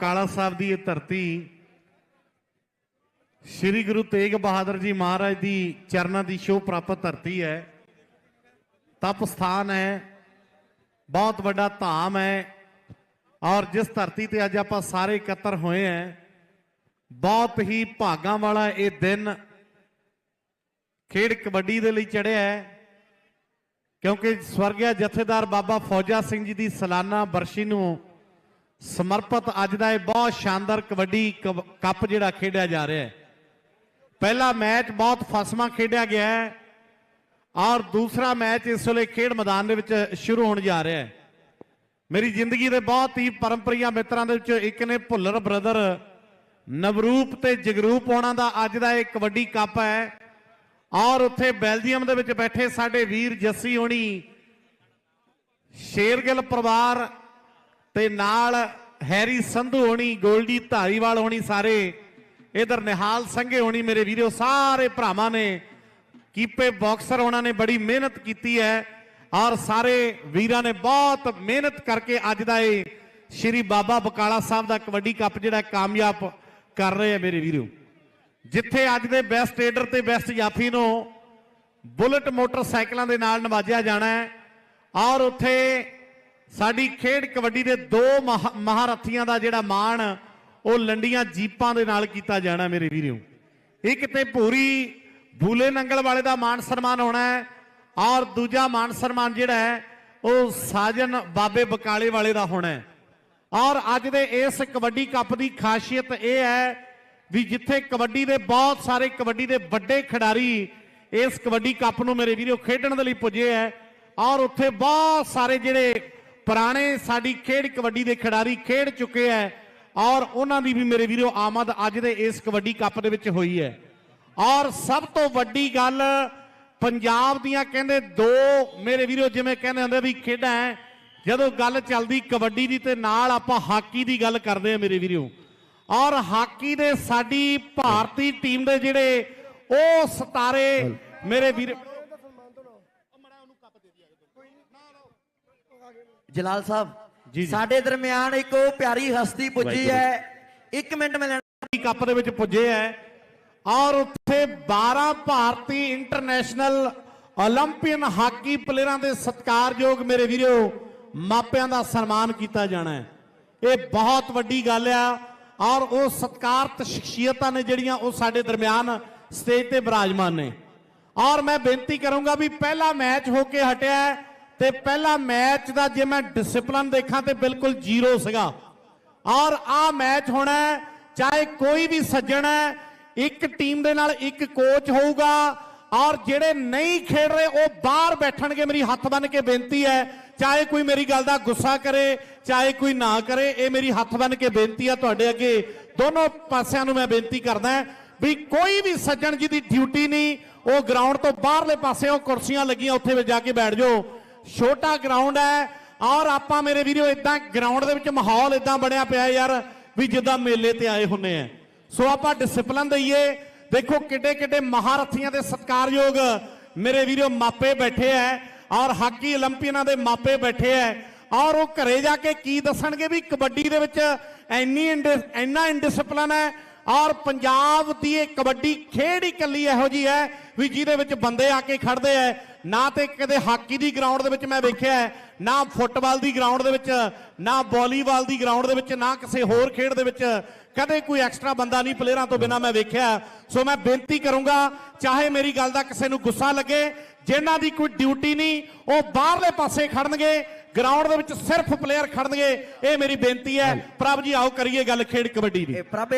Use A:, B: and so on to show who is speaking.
A: ਕਾਲਾ ਸਾਹਿਬ ਦੀ ਇਹ ਧਰਤੀ ਸ੍ਰੀ ਗੁਰੂ ਤੇਗ ਬਹਾਦਰ ਜੀ ਮਹਾਰਾਜ ਦੀ ਚਰਨਾਂ ਦੀ ਸ਼ੋਅ ਪ੍ਰਾਪਤ ਧਰਤੀ ਹੈ। ਤਪ ਸਥਾਨ ਹੈ। ਬਹੁਤ ਵੱਡਾ ਧਾਮ ਹੈ। ਔਰ ਜਿਸ ਧਰਤੀ ਤੇ ਅੱਜ ਆਪਾਂ ਸਾਰੇ ਇਕੱਤਰ ਹੋਏ ਹਾਂ, ਬਹੁਤ ਹੀ ਭਾਗਾਂ ਵਾਲਾ ਇਹ ਦਿਨ ਖੇਡ ਕਬੱਡੀ ਦੇ ਲਈ ਚੜਿਆ ਹੈ। ਕਿਉਂਕਿ ਸਵਰਗਿਆ ਜਥੇਦਾਰ ਬਾਬਾ ਫੌਜਾ ਸਿੰਘ ਜੀ ਦੀ ਸਾਲਾਨਾ ਬਰਸ਼ੀ ਨੂੰ ਸਮਰਪਿਤ ਅੱਜ ਦਾ ਇਹ ਬਹੁਤ ਸ਼ਾਨਦਾਰ ਕਬੱਡੀ ਕਬ- ਕੱਪ ਜਿਹੜਾ ਖੇਡਿਆ ਜਾ ਰਿਹਾ ਹੈ। ਪਹਿਲਾ ਮੈਚ ਬਹੁਤ ਫਸਮਾ ਖੇਡਿਆ ਗਿਆ ਹੈ ਔਰ ਦੂਸਰਾ ਮੈਚ ਇਸ ਵੇਲੇ ਖੇਡ ਮੈਦਾਨ ਦੇ ਵਿੱਚ ਸ਼ੁਰੂ ਹੋਣ ਜਾ ਰਿਹਾ ਹੈ। ਮੇਰੀ ਜ਼ਿੰਦਗੀ ਦੇ ਬਹੁਤ ਹੀ ਪਰੰਪਰੀਆਂ ਮਿੱਤਰਾਂ ਦੇ ਵਿੱਚੋਂ ਇੱਕ ਨੇ ਭੁੱਲਰ ਬ੍ਰਦਰ ਨਵਰੂਪ ਤੇ ਜਗਰੂਪ ਹੋਣਾ ਦਾ ਅੱਜ ਦਾ ਇਹ ਕਬੱਡੀ ਕੱਪ ਹੈ ਔਰ ਉੱਥੇ ਬੈਲਜੀਅਮ ਦੇ ਵਿੱਚ ਬੈਠੇ ਸਾਡੇ ਵੀਰ ਜੱਸੀ ਹੋਣੀ, ਸ਼ੇਰਗਿੱਲ ਪਰਿਵਾਰ ਤੇ ਨਾਲ ਹੈਰੀ ਸੰਧੂ ਹੋਣੀ, ਗੋਲਡੀ ਧਾਰੀਵਾਲ ਹੋਣੀ ਸਾਰੇ, ਇਧਰ ਨਿਹਾਲ ਸੰਘੇ ਹੋਣੀ ਮੇਰੇ ਵੀਰੋ, ਸਾਰੇ ਭਰਾਵਾਂ ਨੇ, ਕੀਪੇ ਬਾਕਸਰ ਉਹਨਾਂ ਨੇ ਬੜੀ ਮਿਹਨਤ ਕੀਤੀ ਹੈ, ਔਰ ਸਾਰੇ ਵੀਰਾਂ ਨੇ ਬਹੁਤ ਮਿਹਨਤ ਕਰਕੇ ਅੱਜ ਦਾ ਇਹ ਸ਼੍ਰੀ ਬਾਬਾ ਬਕਾਲਾ ਸਾਹਿਬ ਦਾ ਕਬੱਡੀ ਕੱਪ ਜਿਹੜਾ ਕਾਮਯਾਬ ਕਰ ਰਹੇ ਆ ਮੇਰੇ ਵੀਰੋ। ਜਿੱਥੇ ਅੱਜ ਦੇ ਬੈਸਟ ਏਡਰ ਤੇ ਬੈਸਟ ਜਾਫੀ ਨੂੰ ਬੁਲਟ ਮੋਟਰਸਾਈਕਲਾਂ ਦੇ ਨਾਲ ਨਵਾਜਿਆ ਜਾਣਾ ਹੈ, ਔਰ ਉੱਥੇ ਸਾਡੀ ਖੇਡ ਕਬੱਡੀ ਦੇ ਦੋ ਮਹਾ- ਮਹਾਰਥੀਆਂ ਦਾ ਜਿਹੜਾ ਮਾਣ, ਉਹ ਲੰਡੀਆਂ ਜੀਪਾਂ ਦੇ ਨਾਲ ਕੀਤਾ ਜਾਣਾ ਮੇਰੇ ਵੀਰੋ। ਇੱਕ ਤੇ ਪੂਰੀ ਬੂਲੇ ਨੰਗਲ ਵਾਲੇ ਦਾ ਮਾਣ ਸਨਮਾਨ ਹੋਣਾ ਹੈ, ਔਰ ਦੂਜਾ ਮਾਣ ਸਨਮਾਨ ਜਿਹੜਾ ਹੈ, ਉਹ ਸਾਜਨ ਬਾਬੇ ਬਕਾਲੇ ਵਾਲੇ ਦਾ ਹੋਣਾ ਹੈ। ਔਰ ਅੱਜ ਦੇ ਇਸ ਕਬੱਡੀ ਕੱਪ ਦੀ ਖਾਸੀਅਤ ਇਹ ਹੈ ਵੀ ਜਿੱਥੇ ਕਬੱਡੀ ਦੇ ਬਹੁਤ ਸਾਰੇ ਕਬੱਡੀ ਦੇ ਵੱਡੇ ਖਿਡਾਰੀ ਇਸ ਕਬੱਡੀ ਕੱਪ ਨੂੰ ਮੇਰੇ ਵੀਰੋ ਖੇਡਣ ਦੇ ਲਈ ਪੁੱਜੇ ਹੈ, ਔਰ ਉੱਥੇ ਬਹੁਤ ਸਾਰੇ ਜਿਹੜੇ ਪੁਰਾਣੇ ਸਾਡੀ ਖੇਡ ਕਬੱਡੀ ਦੇ ਖਿਡਾਰੀ ਖੇਡ ਚੁੱਕੇ ਹੈ ਔਰ ਉਹਨਾਂ ਦੀ ਵੀ ਮੇਰੇ ਵੀਰੋ ਆਮਦ ਅੱਜ ਦੇ ਇਸ ਕਬੱਡੀ ਕੱਪ ਦੇ ਵਿੱਚ ਹੋਈ ਹੈ ਔਰ ਸਭ ਤੋਂ ਵੱਡੀ ਗੱਲ ਪੰਜਾਬ ਦੀਆਂ ਕਹਿੰਦੇ ਦੋ ਮੇਰੇ ਵੀਰੋ ਜਿਵੇਂ ਕਹਿੰਦੇ ਹੁੰਦੇ ਵੀ ਖੇਡਾਂ ਹੈ ਜਦੋਂ ਗੱਲ ਚੱਲਦੀ ਕਬੱਡੀ ਦੀ ਤੇ ਨਾਲ ਆਪਾਂ ਹਾਕੀ ਦੀ ਗੱਲ ਕਰਦੇ ਆ ਮੇਰੇ ਵੀਰੋ। ਔਰ ਹਾਕੀ ਦੇ ਸਾਡੀ ਭਾਰਤੀ ਟੀਮ ਦੇ ਜਿਹੜੇ ਉਹ ਸਤਾਰੇ ਮੇਰੇ ਵੀਰ
B: ਜਲਾਲ ਸਾਹਿਬ
A: ਜੀ
B: ਸਾਡੇ ਦਰਮਿਆਨ ਇੱਕ ਉਹ ਪਿਆਰੀ ਹਸਤੀ ਪੁੱਜੀ ਹੈ। ਇੱਕ ਮਿੰਟ ਮੈਂ ਲੈਣਾ
A: ਕੱਪ ਦੇ ਵਿੱਚ ਪੁੱਜੇ ਹੈ। ਔਰ ਉੱਥੇ 12 ਭਾਰਤੀ ਇੰਟਰਨੈਸ਼ਨਲ 올림픽ਨ ਹਾਕੀ ਪਲੇਅਰਾਂ ਦੇ ਸਤਿਕਾਰਯੋਗ ਮੇਰੇ ਵੀਰੋ ਮਾਪਿਆਂ ਦਾ ਸਨਮਾਨ ਕੀਤਾ ਜਾਣਾ ਹੈ। ਇਹ ਬਹੁਤ ਵੱਡੀ ਗੱਲ ਆ। ਔਰ ਉਹ ਸਤਿਕਾਰਤ ਸ਼ਖਸੀਅਤਾਂ ਨੇ ਜਿਹੜੀਆਂ ਉਹ ਸਾਡੇ ਦਰਮਿਆਨ ਸਟੇਜ ਤੇ ਬਿਰਾਜਮਾਨ ਨੇ। ਔਰ ਮੈਂ ਬੇਨਤੀ ਕਰੂੰਗਾ ਵੀ ਪਹਿਲਾ ਮੈਚ ਹੋ ਕੇ ਹਟਿਆ ਹੈ। ਤੇ ਪਹਿਲਾ ਮੈਚ ਦਾ ਜੇ ਮੈਂ ਡਿਸਪਲਨ ਦੇਖਾਂ ਤੇ ਬਿਲਕੁਲ ਜ਼ੀਰੋ ਸੀਗਾ। ਔਰ ਆ ਮੈਚ ਹੋਣਾ ਚਾਹੇ ਕੋਈ ਵੀ ਸੱਜਣ ਹੈ, ਇੱਕ ਟੀਮ ਦੇ ਨਾਲ ਇੱਕ ਕੋਚ ਹੋਊਗਾ, ਔਰ ਜਿਹੜੇ ਨਹੀਂ ਖੇਡ ਰਹੇ, ਉਹ ਬਾਹਰ ਬੈਠਣਗੇ। ਮੇਰੀ ਹੱਥ ਬੰਨ ਕੇ ਬੇਨਤੀ ਹੈ, ਚਾਹੇ ਕੋਈ ਮੇਰੀ ਗੱਲ ਦਾ ਗੁੱਸਾ ਕਰੇ, ਚਾਹੇ ਕੋਈ ਨਾ ਕਰੇ, ਇਹ ਮੇਰੀ ਹੱਥ ਬੰਨ ਕੇ ਬੇਨਤੀ ਹੈ ਤੁਹਾਡੇ ਅੱਗੇ। ਦੋਨੋਂ ਪਾਸਿਆਂ ਨੂੰ ਮੈਂ ਬੇਨਤੀ ਕਰਦਾ ਵੀ ਕੋਈ ਵੀ ਸੱਜਣ ਜਿਹਦੀ ਡਿਊਟੀ ਨਹੀਂ, ਉਹ ਗਰਾਊਂਡ ਤੋਂ ਬਾਹਰਲੇ ਪਾਸੇ ਉਹ ਕੁਰਸੀਆਂ ਲੱਗੀਆਂ, ਉੱਥੇ ਜਾ ਕੇ ਬੈਠ ਜਾਓ। ਛੋਟਾ ਗਰਾਊਂਡ ਹੈ। ਔਰ ਆਪਾਂ ਮੇਰੇ ਵੀਰੋ ਇਦਾਂ ਗਰਾਊਂਡ ਦੇ ਵਿੱਚ ਮਾਹੌਲ ਇਦਾਂ ਬਣਿਆ ਪਿਆ ਯਾਰ, ਵੀ ਜਿੱਦਾਂ ਮੇਲੇ ਤੇ ਆਏ ਹੁੰਨੇ ਆ। ਸੋ ਆਪਾਂ ਡਿਸਪਲਿਨ ਦਈਏ। ਦੇਖੋ ਕਿੱਡੇ ਕਿੱਡੇ ਮਹਾਰਥੀਆਂ ਦੇ ਸਤਕਾਰਯੋਗ ਮੇਰੇ ਵੀਰੋ ਮਾਪੇ ਬੈਠੇ ਐ, ਔਰ ਹਾਕੀ 올림픽ਨਾਂ ਦੇ ਮਾਪੇ ਬੈਠੇ ਐ। ਔਰ ਉਹ ਘਰੇ ਜਾ ਕੇ ਕੀ ਦੱਸਣਗੇ ਵੀ ਕਬੱਡੀ ਦੇ ਵਿੱਚ ਐਨੀ ਇੰਨਾ ਇਨਡਿਸਪਲਿਨ ਹੈ ਔਰ ਪੰਜਾਬ ਦੀ ਇਹ ਕਬੱਡੀ ਖੇਡ ਹੀ ਕੱਲੀ ਇਹੋ ਜੀ ਹੈ ਵੀ ਜਿਹਦੇ ਵਿੱਚ ਬੰਦੇ ਆ ਕੇ ਖੜਦੇ ਐ। ਨਾ ਤੇ ਕਦੇ ਹਾਕੀ ਦੀ ਗਰਾਊਂਡ ਦੇ ਵਿੱਚ ਮੈਂ ਵੇਖਿਆ ਨਾ ਫੁੱਟਬਾਲ ਦੀ ਗਰਾਊਂਡ ਦੇ ਵਿੱਚ ਨਾ ਵਾਲੀਬਾਲ ਦੀ ਗਰਾਊਂਡ ਦੇ ਵਿੱਚ ਨਾ ਕਿਸੇ ਹੋਰ ਖੇਡ ਦੇ ਵਿੱਚ ਕਦੇ ਕੋਈ ਐਕਸਟਰਾ ਬੰਦਾ ਨਹੀਂ ਪਲੇਅਰਾਂ ਤੋਂ ਬਿਨਾ ਮੈਂ ਵੇਖਿਆ ਸੋ ਮੈਂ ਬੇਨਤੀ ਕਰੂੰਗਾ ਚਾਹੇ ਮੇਰੀ ਗੱਲ ਦਾ ਕਿਸੇ ਨੂੰ ਗੁੱਸਾ ਲੱਗੇ ਜਿਨ੍ਹਾਂ ਦੀ ਕੋਈ ਡਿਊਟੀ ਨਹੀਂ ਉਹ ਬਾਹਰਲੇ ਪਾਸੇ ਖੜਨਗੇ ਗਰਾਊਂਡ ਦੇ ਵਿੱਚ ਸਿਰਫ ਪਲੇਅਰ ਖੜਨਗੇ ਇਹ ਮੇਰੀ ਬੇਨਤੀ ਹੈ। ਪ੍ਰਭ ਜੀ ਆਓ ਕਰੀਏ ਗੱਲ ਖੇਡ ਕਬੱਡੀ ਦੀ।
B: ਪ੍ਰਭ